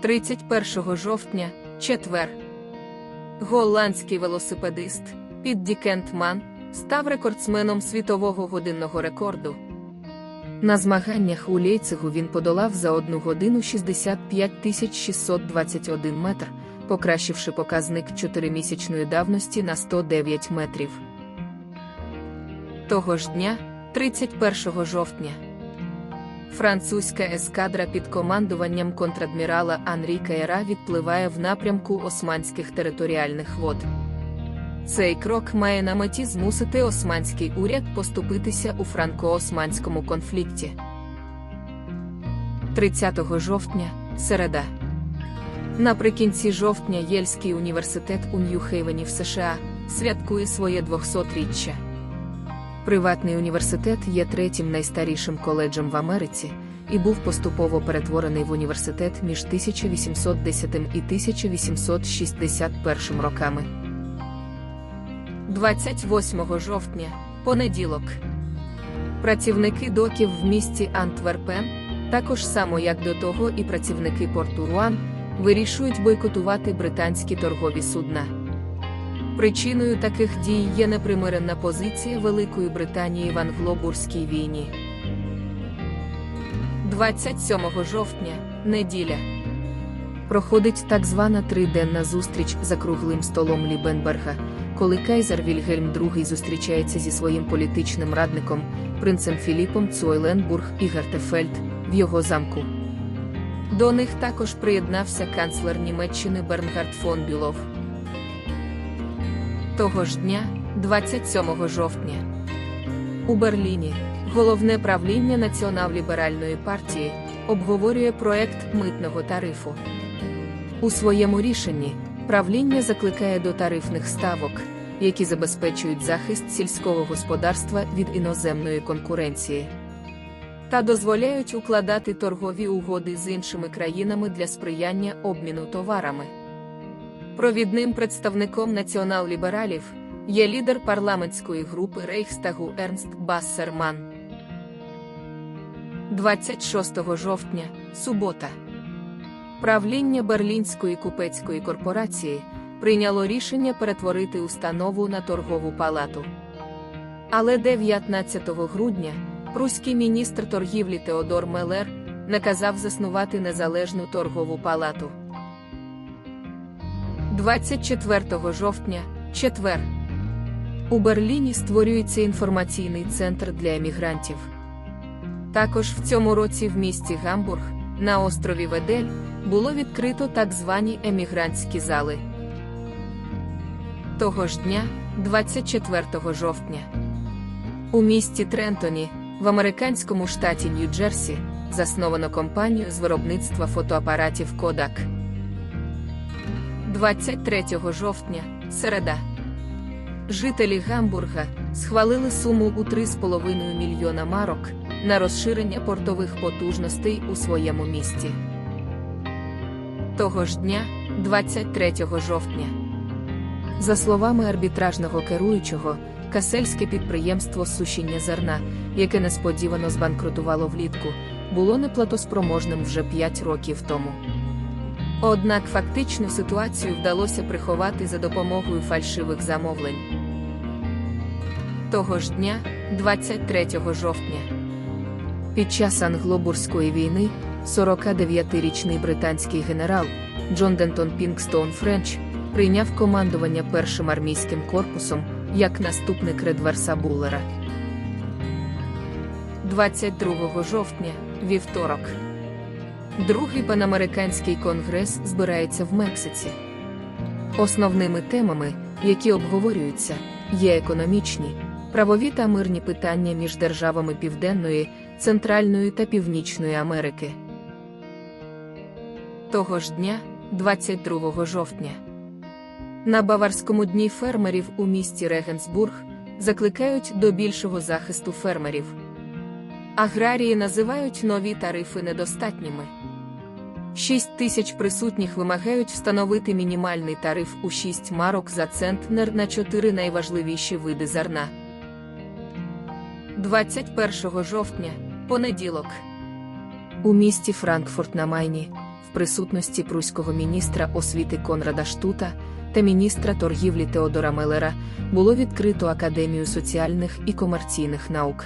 31 жовтня, четвер. Голландський велосипедист Підді Кентман став рекордсменом світового годинного рекорду. На змаганнях у Лейцигу він подолав за 1 годину 65 тисяч 621 метр, покращивши показник 4-місячної давності на 109 метрів. Того ж дня, 31 жовтня, французька ескадра під командуванням контрадмірала Анрі Каєра відпливає в напрямку османських територіальних вод. Цей крок має на меті змусити османський уряд поступитися у франко-османському конфлікті. 30 жовтня, середа. Наприкінці жовтня Єльський університет у Нью-Хейвені в США святкує своє 200-річчя. Приватний університет є третім найстарішим коледжем в Америці і був поступово перетворений в університет між 1810 і 1861 роками. 28 жовтня, понеділок. Працівники доків в місті Антверпен, також само як до того і працівники порту Руан, вирішують бойкотувати британські торгові судна. Причиною таких дій є непримиренна позиція Великої Британії в англобурській війні. 27 жовтня, неділя. Проходить так звана триденна зустріч за круглим столом Лібенберга, коли Кайзер Вільгельм II зустрічається зі своїм політичним радником, принцем Філіпом Цойленбург і Гертефельд в його замку. До них також приєднався канцлер Німеччини Бернгард фон Бюлов. Того ж дня, 27 жовтня, у Берліні головне правління Націонал-ліберальної партії обговорює проект митного тарифу. У своєму рішенні правління закликає до тарифних ставок, які забезпечують захист сільського господарства від іноземної конкуренції. Та дозволяють укладати торгові угоди з іншими країнами для сприяння обміну товарами. Провідним представником націонал-лібералів є лідер парламентської групи Рейхстагу Ернст Бассерман. 26 жовтня, субота. Правління Берлінської купецької корпорації прийняло рішення перетворити установу на торгову палату. Але 19 грудня пруський міністр торгівлі Теодор Мелер наказав заснувати незалежну торгову палату. 24 жовтня, четвер. У Берліні створюється інформаційний центр для емігрантів. Також в цьому році в місті Гамбург, на острові Ведель, було відкрито так звані емігрантські зали. Того ж дня, 24 жовтня, у місті Трентоні, в американському штаті Нью-Джерсі, засновано компанію з виробництва фотоапаратів Kodak. 23 жовтня, середа. Жителі Гамбурга схвалили суму у 3,5 мільйона марок на розширення портових потужностей у своєму місті. Того ж дня, 23 жовтня. За словами арбітражного керуючого, касельське підприємство сушіння зерна, яке несподівано збанкрутувало влітку, було неплатоспроможним вже 5 років тому. Однак фактичну ситуацію вдалося приховати за допомогою фальшивих замовлень. Того ж дня, 23 жовтня, під час англобурської війни 49-річний британський генерал Джон Дентон Пінгстоун Френч прийняв командування першим армійським корпусом як наступник Редверса Буллера. 22 жовтня, вівторок. Другий панамериканський конгрес збирається в Мексиці. Основними темами, які обговорюються, є економічні, правові та мирні питання між державами Південної, Центральної та Північної Америки. Того ж дня, 22 жовтня, на Баварському дні фермерів у місті Регенсбург закликають до більшого захисту фермерів. Аграрії називають нові тарифи недостатніми. 6 тисяч присутніх вимагають встановити мінімальний тариф у 6 марок за центнер на 4 найважливіші види зерна. 21 жовтня, понеділок. У місті Франкфурт на Майні в присутності пруського міністра освіти Конрада Штута та міністра торгівлі Теодора Мелера було відкрито Академію соціальних і комерційних наук.